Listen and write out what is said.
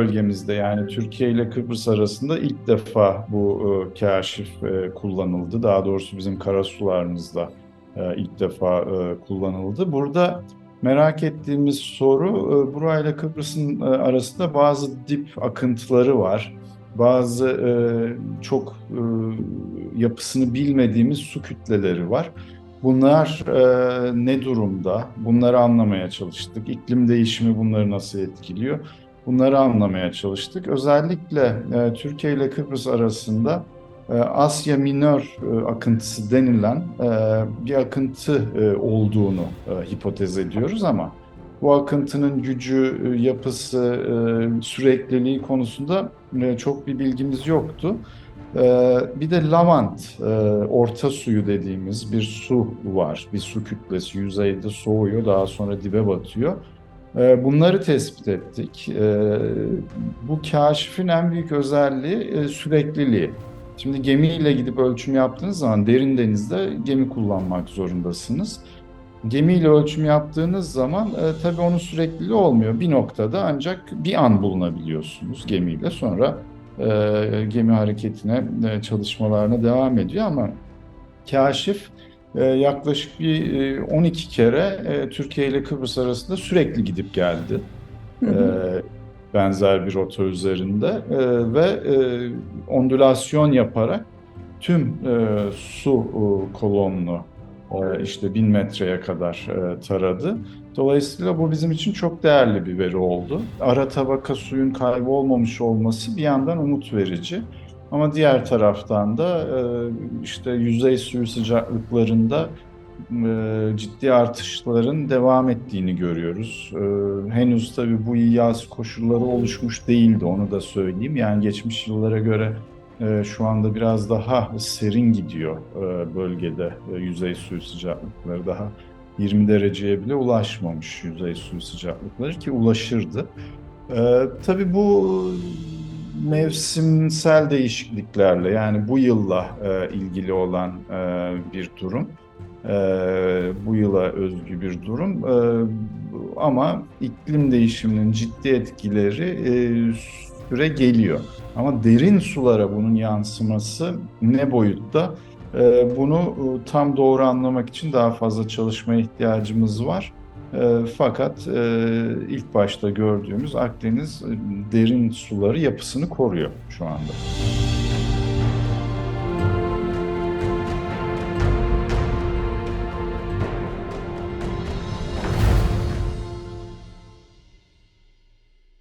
bölgemizde yani Türkiye ile Kıbrıs arasında ilk defa bu e, kaşif e, kullanıldı. Daha doğrusu bizim karasularımızda e, ilk defa e, kullanıldı. Burada merak ettiğimiz soru e, burayla Kıbrıs'ın e, arasında bazı dip akıntıları var. Bazı e, çok e, yapısını bilmediğimiz su kütleleri var. Bunlar e, ne durumda? Bunları anlamaya çalıştık. İklim değişimi bunları nasıl etkiliyor? Bunları anlamaya çalıştık. Özellikle e, Türkiye ile Kıbrıs arasında e, Asya Minör e, akıntısı denilen e, bir akıntı e, olduğunu e, hipotez ediyoruz ama bu akıntının gücü, e, yapısı, e, sürekliliği konusunda e, çok bir bilgimiz yoktu. Ee, bir de lavant, e, orta suyu dediğimiz bir su var. Bir su kütlesi yüzeyde soğuyor, daha sonra dibe batıyor. Ee, bunları tespit ettik. Ee, bu kaşifin en büyük özelliği e, sürekliliği. Şimdi gemiyle gidip ölçüm yaptığınız zaman derin denizde gemi kullanmak zorundasınız. Gemiyle ölçüm yaptığınız zaman e, tabii onun sürekliliği olmuyor. Bir noktada ancak bir an bulunabiliyorsunuz gemiyle. Sonra e, gemi hareketine, e, çalışmalarına devam ediyor ama Kaşif yaklaşık bir e, 12 kere e, Türkiye ile Kıbrıs arasında sürekli gidip geldi. Hı hı. E, benzer bir rota üzerinde e, ve e, ondülasyon yaparak tüm e, su e, kolonunu e, işte bin metreye kadar e, taradı. Dolayısıyla bu bizim için çok değerli bir veri oldu. Ara tabaka suyun kaybolmamış olması bir yandan umut verici. Ama diğer taraftan da e, işte yüzey suyu sıcaklıklarında e, ciddi artışların devam ettiğini görüyoruz. E, henüz tabii bu yaz koşulları oluşmuş değildi, onu da söyleyeyim. Yani geçmiş yıllara göre şu anda biraz daha serin gidiyor bölgede yüzey suyu sıcaklıkları daha 20 dereceye bile ulaşmamış yüzey suyu sıcaklıkları ki ulaşırdı. E, tabii bu mevsimsel değişikliklerle yani bu yılla e, ilgili olan e, bir durum. E, bu yıla özgü bir durum. E, ama iklim değişiminin ciddi etkileri e, süre geliyor. Ama derin sulara bunun yansıması ne boyutta? E, bunu e, tam doğru anlamak için daha fazla çalışmaya ihtiyacımız var. E, fakat e, ilk başta gördüğümüz Akdeniz e, derin suları yapısını koruyor şu anda.